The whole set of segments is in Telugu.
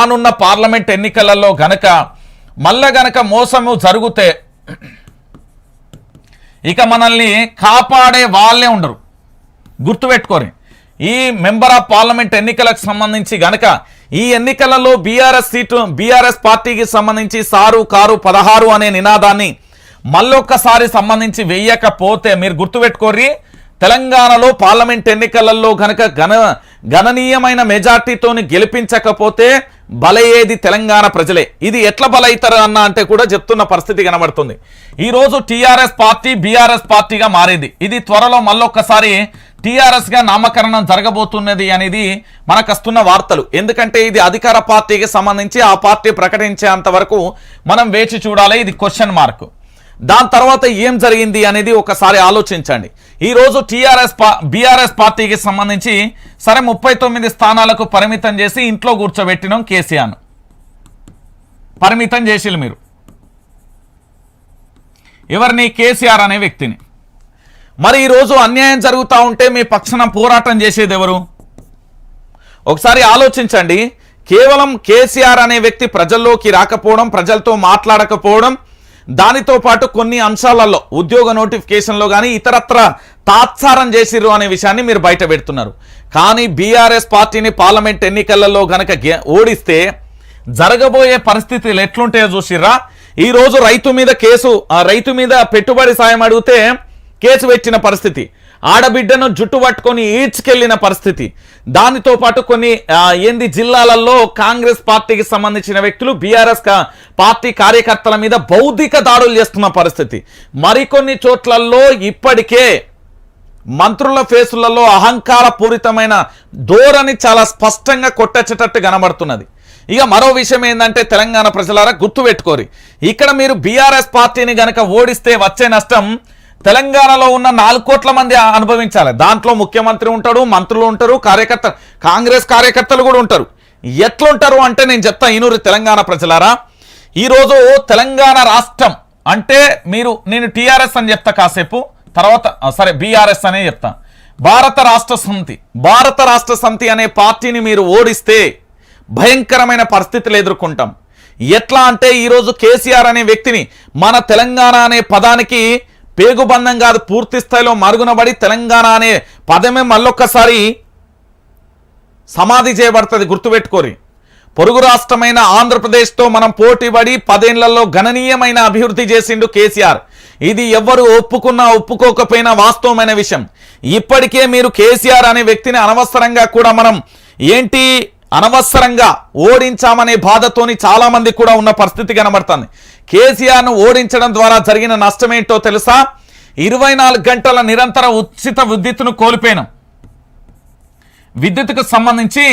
రానున్న పార్లమెంట్ ఎన్నికలలో గనక మల్ల గనక మోసము జరిగితే ఇక మనల్ని కాపాడే వాళ్ళే ఉండరు. గుర్తుపెట్టుకోరి ఈ మెంబర్ ఆఫ్ పార్లమెంట్ ఎన్నికలకు సంబంధించి గనక ఈ ఎన్నికలలో బీఆర్ఎస్ సీటు బీఆర్ఎస్ పార్టీకి సంబంధించి సారు కారు పదహారు అనే నినాదాన్ని మళ్ళొక్కసారి సంబంధించి వెయ్యకపోతే మీరు గుర్తుపెట్టుకోర్రి తెలంగాణలో పార్లమెంట్ ఎన్నికలలో గనక గణ గణనీయమైన మెజార్టీతోని గెలిపించకపోతే బలయ్యేది తెలంగాణ ప్రజలే. ఇది ఎట్లా బలవుతారు అన్న అంటే కూడా చెప్తున్న పరిస్థితి కనబడుతుంది. ఈరోజు టీఆర్ఎస్ పార్టీ బీఆర్ఎస్ పార్టీగా మారింది. ఇది త్వరలో మళ్ళొక్కసారి టీఆర్ఎస్గా నామకరణం జరగబోతున్నది అనేది మనకు వస్తున్న వార్తలు. ఎందుకంటే ఇది అధికార పార్టీకి సంబంధించి ఆ పార్టీ ప్రకటించేంత వరకు మనం వేచి చూడాలి. ఇది క్వశ్చన్ మార్క్ దాని తర్వాత ఏం జరిగింది అనేది ఒకసారి ఆలోచించండి. ఈ రోజు టీఆర్ఎస్ పా బీఆర్ఎస్ పార్టీకి సంబంధించి సరే ముప్పై తొమ్మిది స్థానాలకు పరిమితం చేసి ఇంట్లో కూర్చోబెట్టినాం కేసీఆర్ పరిమితం చేసిలు మీరు. ఎవరిని? కేసీఆర్ అనే వ్యక్తిని. మరి ఈరోజు అన్యాయం జరుగుతూ ఉంటే మీ పక్షన పోరాటం చేసేది ఎవరు? ఒకసారి ఆలోచించండి. కేవలం కేసీఆర్ అనే వ్యక్తి ప్రజల్లోకి రాకపోవడం ప్రజలతో మాట్లాడకపోవడం దానితో పాటు కొన్ని అంశాలలో ఉద్యోగ నోటిఫికేషన్లో కానీ ఇతరత్ర తాత్సారం చేసిర్రు అనే విషయాన్ని మీరు బయట పెడుతున్నారు. కానీ బీఆర్ఎస్ పార్టీని పార్లమెంట్ ఎన్నికలలో గనక ఓడిస్తే జరగబోయే పరిస్థితులు ఎట్లుంటాయో చూసిర్రా? ఈ రోజు రైతు మీద కేసు రైతు మీద పెట్టుబడి సాయం అడిగితే కేసు పెట్టిన పరిస్థితి. ఆడబిడ్డను జుట్టు పట్టుకొని ఈడ్చుకెళ్ళిన పరిస్థితి. దానితో పాటు కొన్ని ఏంది జిల్లాలలో కాంగ్రెస్ పార్టీకి సంబంధించిన వ్యక్తులు బీఆర్ఎస్ పార్టీ కార్యకర్తల మీద బౌద్ధిక దాడులు చేస్తున్న పరిస్థితి. మరికొన్ని చోట్లలో ఇప్పటికే మంత్రుల ఫేసులలో అహంకార పూరితమైన ధోరణి చాలా స్పష్టంగా కొట్టచ్చేటట్టు కనబడుతున్నది. ఇక మరో విషయం ఏంటంటే తెలంగాణ ప్రజలారా గుర్తుపెట్టుకోరి. ఇక్కడ మీరు బీఆర్ఎస్ పార్టీని గనక ఓడిస్తే వచ్చే నష్టం తెలంగాణలో ఉన్న నాలుగు కోట్ల మంది అనుభవించాలి. దాంట్లో ముఖ్యమంత్రి ఉంటాడు మంత్రులు ఉంటారు కార్యకర్త కాంగ్రెస్ కార్యకర్తలు కూడా ఉంటారు. ఎట్లుంటారు అంటే నేను చెప్తా ఈనూరు తెలంగాణ ప్రజలారా. ఈరోజు తెలంగాణ రాష్ట్రం అంటే మీరు నేను టీఆర్ఎస్ అని చెప్తా కాసేపు తర్వాత సరే బీఆర్ఎస్ అనే చెప్తా. భారత రాష్ట్ర సమితి భారత రాష్ట్ర సమితి అనే పార్టీని మీరు ఓడిస్తే భయంకరమైన పరిస్థితులు ఎదుర్కొంటాం. ఎట్లా అంటే ఈరోజు కేసీఆర్ అనే వ్యక్తిని మన తెలంగాణ అనే పదానికి పేగుబంధం కాదు పూర్తి స్థాయిలో మరుగునబడి తెలంగాణ అనే పదమే మళ్ళొక్కసారి సమాధి చేయబడుతుంది గుర్తుపెట్టుకోరి. పొరుగు రాష్ట్రమైన ఆంధ్రప్రదేశ్తో మనం పోటీపడి పదేళ్ళలో గణనీయమైన అభివృద్ధి చేసిండు కేసీఆర్. ఇది ఎవ్వరు ఒప్పుకున్నా ఒప్పుకోకపోయినా వాస్తవమైన విషయం. ఇప్పటికే మీరు కేసీఆర్ అనే వ్యక్తిని అనవసరంగా కూడా మనం ఏంటి అనవసరంగా ఓడించామనే బాధతోని చాలామంది కూడా ఉన్న పరిస్థితి కనబడుతుంది. కేసీఆర్ను ఓడించడం ద్వారా జరిగిన నష్టమేంటో తెలుసా? ఇరవై గంటల నిరంతర ఉచిత విద్యుత్తును కోల్పోయినాం. విద్యుత్కు సంబంధించి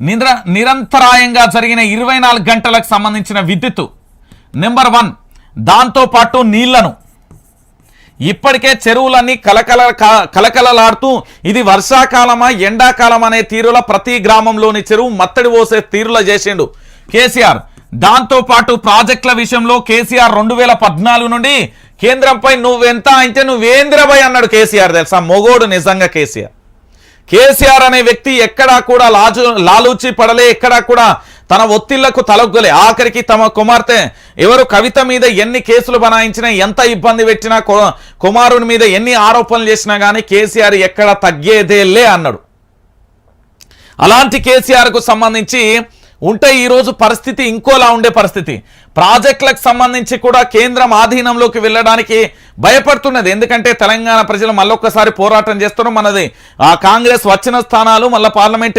నిర నిరంతరాయంగా జరిగిన ఇరవై గంటలకు సంబంధించిన విద్యుత్తు. నెంబర్ వన్ దాంతో పాటు నీళ్ళను. ఇప్పటికే చెరువులన్నీ కలకల కలకలలాడుతూ ఇది వర్షాకాలమా ఎండాకాలం అనే తీరుల ప్రతి గ్రామంలోని చెరువు మత్తడి పోసే తీరుల చేసిండు కేసీఆర్. దాంతోపాటు ప్రాజెక్టుల విషయంలో కేసీఆర్ రెండు వేల పద్నాలుగు నుండి కేంద్రంపై నువ్వెంత అంటే నువ్వేంద్రబాయ్ అన్నాడు కేసీఆర్ తెలుసా? మొగోడు నిజంగా కేసీఆర్. కేసీఆర్ అనే వ్యక్తి ఎక్కడా కూడా లాజు లాలూచి పడలే ఎక్కడా కూడా తన ఒత్తిళ్ళకు తలొగ్గలే. ఆఖరికి తమ కుమార్తె ఎవరు కవిత మీద ఎన్ని కేసులు బనాయించినా ఎంత ఇబ్బంది పెట్టినా కుమారుని మీద ఎన్ని ఆరోపణలు చేసినా కానీ కేసీఆర్ ఎక్కడ తగ్గేదేలే అన్నాడు. అలాంటి కేసీఆర్కు సంబంధించి ఉంటే ఈ రోజు పరిస్థితి ఇంకోలా ఉండే పరిస్థితి. ప్రాజెక్టులకు సంబంధించి కూడా కేంద్రం ఆధీనంలోకి వెళ్ళడానికి భయపడుతున్నది. ఎందుకంటే తెలంగాణ ప్రజలు మళ్ళొక్కసారి పోరాటం చేస్తున్నారు. మనది ఆ కాంగ్రెస్ వచ్చిన స్థానాలు మళ్ళీ పార్లమెంట్